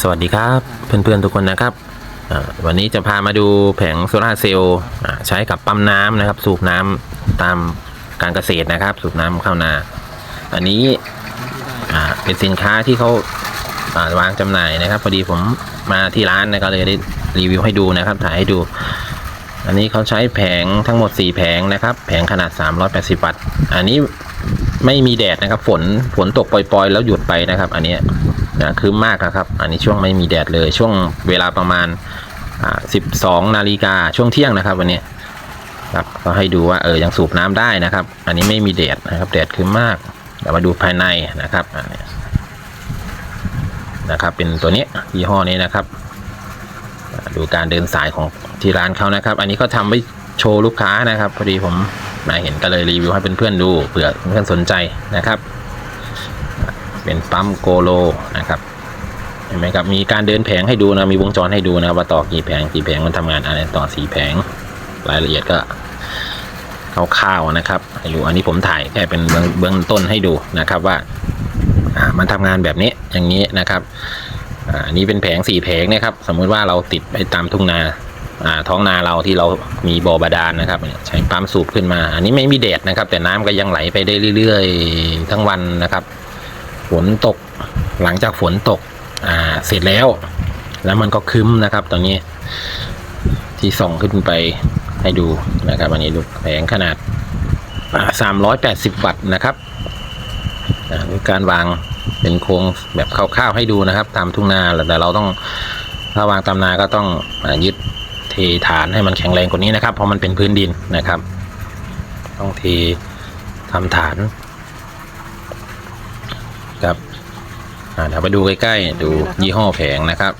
สวัสดีครับเพื่อนๆทุกคนนะครับวันนี้จะพามาดูแผงโซลาเซลล์ใช้กับปั๊มน้ำนะครับ สูบน้ำตามการเกษตรนะครับ สูบน้ำเข้านา อันนี้เป็นสินค้าที่เขาาวางจำหน่ายนะครับ พอดีผมมาที่ร้านนะก็เลยได้รีวิวให้ดูนะครับ ถ่ายให้ดู อันนี้เขาใช้แผงทั้งหมด 4 แผงนะครับ แผงขนาด 380 วัตต์ อันนี้ไม่มีแดดนะครับ ฝนฝนตกปล่อยๆ แล้วหยุดไปนะครับ อันนี้ นะคืมมากครับ อันนี้ช่วงไม่มีแดดเลย ช่วงเวลาประมาณอ่า12นาฬิกาช่วงเที่ยงนะครับ วันนี้ครับก็ให้ดูว่าเออยังสูบน้ำได้นะครับ อันนี้ไม่มีแดดนะครับ แดดคืมมากเดี๋ยวมาดูภายในนะครับอันนี้นะครับ เป็นตัวนี้ยี่ห้อนี้นะครับ ดูการเดินสายของที่ร้านเขานะครับ อันนี้เขาทำไว้โชว์ลูกค้านะครับ พอดีผมมาเห็นก็เลยรีวิวให้เพื่อนๆดูเผื่อเพื่อนสนใจนะครับ เป็นปั๊มโกโลนะครับเห็นไหมครับมีการเดินแผงให้ดูนะมีวงจรให้ดูนะครับว่าต่อกี่แผงกี่แผงมันทำงานอะไรต่อสีแผงรายละเอียดก็คร่าวๆนะครับให้ดูอันนี้ผมถ่ายแค่เป็นเบื้องเบื้องต้นให้ดูนะครับว่ามันทำงานแบบนี้อย่างนี้นะครับอ่าอันนี้เป็นแผงสี่แผงนะครับสมมุติว่าเราติดไปตามทุ่งนาอ่าท้องนาเราที่เรามีบ่อบาดาลนะครับ ใช้ปั๊มสูบขึ้นมา อันนี้ไม่มีแดดนะครับ แต่น้ำก็ยังไหลไปได้เรื่อยๆ ทั้งวันนะครับ ฝนตก หลังจากฝนตกอ่าเสร็จแล้ว แล้วมันก็คึ้มนะครับ ตอนนี้ที่ส่องขึ้นไปให้ดูนะครับ อันนี้ดูแผงขนาดสามร้อยแปดสิบวัตต์นะครับการวางเป็นโครงแบบคร่าวๆให้ดูนะครับ ตามทุ่งนาแต่เราต้องถ้าวางตามนาก็ต้องอยึดเทฐานให้มันแข็งแรงกว่านี้นะครับ เพราะมันเป็นพื้นดินนะครับ ต้องเททำฐานครับ อ่าเดี๋ยวไปดูใกล้ๆ ดูยี่ห้อแผงนะครับ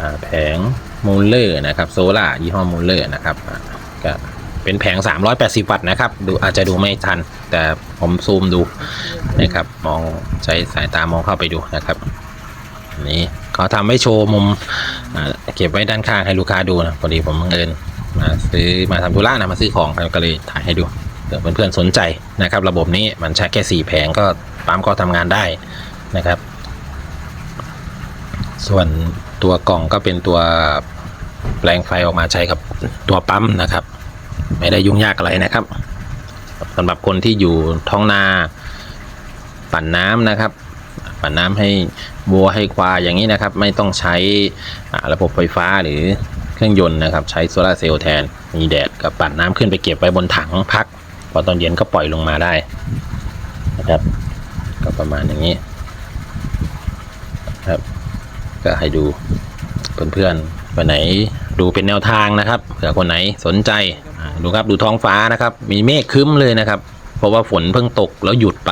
อ่าแผงมูลเลอร์นะครับโซล่ายี่ห้อมูลเลอร์นะครับก็เป็นแผง 380 วัตต์นะครับ ดูอาจจะดูไม่ทัน แต่ผมซูมดูนะครับ มองใช้สายตามองเข้าไปดูนะครับนี้เขาทำให้โชว์มุมเก็บไว้ด้านข้างให้ลูกค้าดูนะพอดีผมบังเอิญมาซื้อมาทำธุระนะมาซื้อของก็เลยถ่ายให้ดูเผื่อเพื่อนๆสนใจนะครับ ระบบนี้มันใช้แค่สี่แผงก็ ปั๊มก็ทำงานได้นะครับ ส่วนตัวกล่องก็เป็นตัวแปลงไฟออกมาใช้กับตัวปั๊มนะครับ ไม่ได้ยุ่งยากอะไรนะครับสำหรับคนที่อยู่ท้องนาปั่นน้ำนะครับ ปั่นน้ำให้วัวให้ควายอย่างนี้นะครับ ไม่ต้องใช้อ่าระบบไฟฟ้าหรือเครื่องยนต์นะครับ ใช้โซลาเซลล์แทนมีแดดกับปั่นน้ำขึ้นไปเก็บไว้บนถังพัก พอตอนเย็นก็ปล่อยลงมาได้นะครับ ก็ประมาณอย่างนี้ครับ ก็ให้ดูเพื่อนๆวันไหนดูเป็นแนวทางนะครับเผื่อคนไหนสนใจดูครับดูท้องฟ้านะครับ มีเมฆครึ้มเลยนะครับ เพราะว่าฝนเพิ่งตกแล้วหยุดไป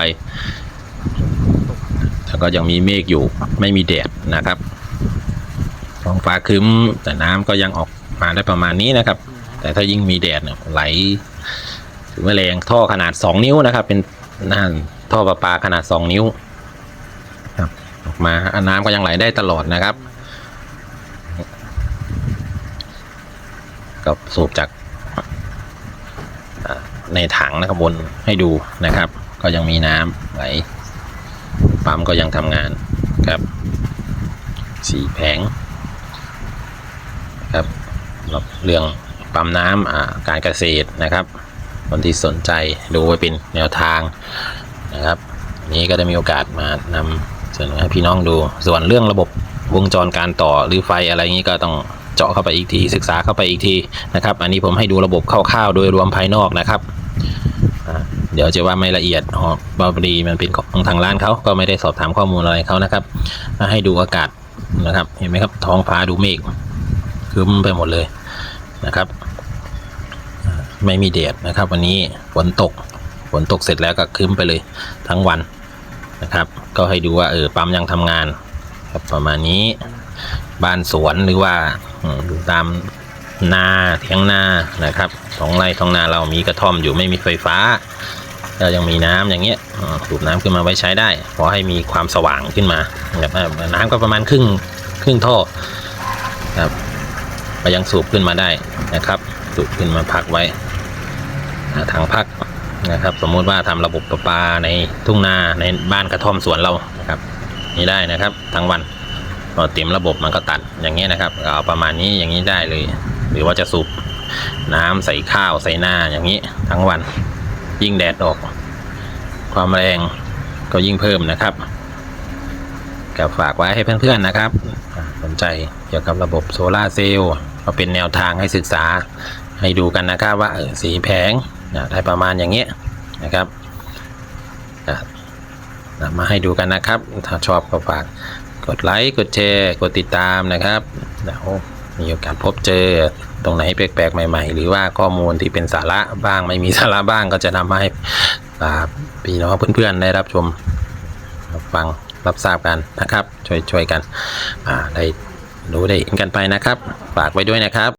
แล้วก็ยังมีเมฆอยู่ไม่มีแดดนะครับท้องฟ้าครึ้ม แต่น้ำก็ยังออกมาได้ประมาณนี้นะครับ แต่ถ้ายิ่งมีแดดเนี่ยไหลถือว่าแรงท่อขนาด 2 นิ้วนะครับ เป็นน่าน ท่อประปาขนาด 2 นิ้วครับออกมาน้ำก็ยังไหลได้ตลอดนะครับก็สูบจากในถังนะครับบนให้ดูนะครับ ก็ยังมีน้ำไหลปั๊มก็ยังทำงานครับสี่แผงครับรับเรื่องปั๊มน้ำการเกษตรนะครับคนที่สนใจดูไว้เป็นแนวทาง นะครับนี้ก็ได้มีโอกาสมานำเสนอให้พี่น้องดู ส่วนเรื่องระบบวงจรการต่อหรือไฟอะไรนี้ก็ต้องเจาะเข้าไปอีกทีศึกษาเข้าไปอีกทีนะครับ อันนี้ผมให้ดูระบบคร่าวๆโดยรวมภายนอกนะครับเดี๋ยวจะว่าไม่ละเอียดอ๋อบาบดีมันเป็นของทางร้านเขาก็ไม่ได้สอบถามข้อมูลอะไรเขานะครับให้ดูอากาศนะครับ เห็นไหมครับท้องฟ้าดูเมฆครึ้มไปหมดเลยนะครับ ไม่มีแดดนะครับ วันนี้ฝนตก ฝนตกเสร็จแล้วก็ครึ้มไปเลยทั้งวันนะครับ ก็ให้ดูว่าเออปั๊มยังทำงานครับประมาณนี้ บ้านสวนหรือว่าอืมตามนาเถียงนานะครับสองไร่ท้องนาเรามีกระท่อมอยู่ไม่มีไฟฟ้าก็ยังมีน้ำอย่างเงี้ยสูบน้ำขึ้นมาไว้ใช้ได้พอให้มีความสว่างขึ้นมาแบบน้ำก็ประมาณครึ่งครึ่งท่อครับก็ยังสูบขึ้นมาได้นะครับ สูบขึ้นมาพักไว้ทางพัก นะครับ สมมุติว่าทำระบบประปาในทุ่งนาในบ้านกระท่อมสวนเรานะครับ นี้ได้นะครับทั้งวันพอเต็มระบบมันก็ตัดอย่างเงี้ยนะครับเอาประมาณนี้อย่างนี้ได้เลย หรือว่าจะสูบน้ำใส่ข้าวใส่หน้าอย่างนี้ทั้งวัน ยิ่งแดดออก ความแรงก็ยิ่งเพิ่มนะครับก็ฝากไว้ให้เพื่อนๆนะครับ สนใจเกี่ยวกับระบบโซลาร์เซลล์ก็เป็นแนวทางให้ศึกษาให้ดูกันนะครับว่าสีแผงนะได้ประมาณอย่างเงี้ยนะครับอะนำมาให้ดูกันนะครับ ถ้าชอบก็ฝากกดไลค์กดแชร์ กดติดตามนะครับแล้วมีโอกาสพบเจอตรงไหนแปลกๆใหม่ ๆ หรือว่าข้อมูลที่เป็นสาระบ้างไม่มีสาระบ้างก็จะนำมาให้พี่น้องเพื่อนๆได้รับชมรับฟังรับทราบกันนะครับ ช่วยช่วยกันได้รู้ได้เห็นกันไปนะครับ ฝากไว้ด้วยนะครับ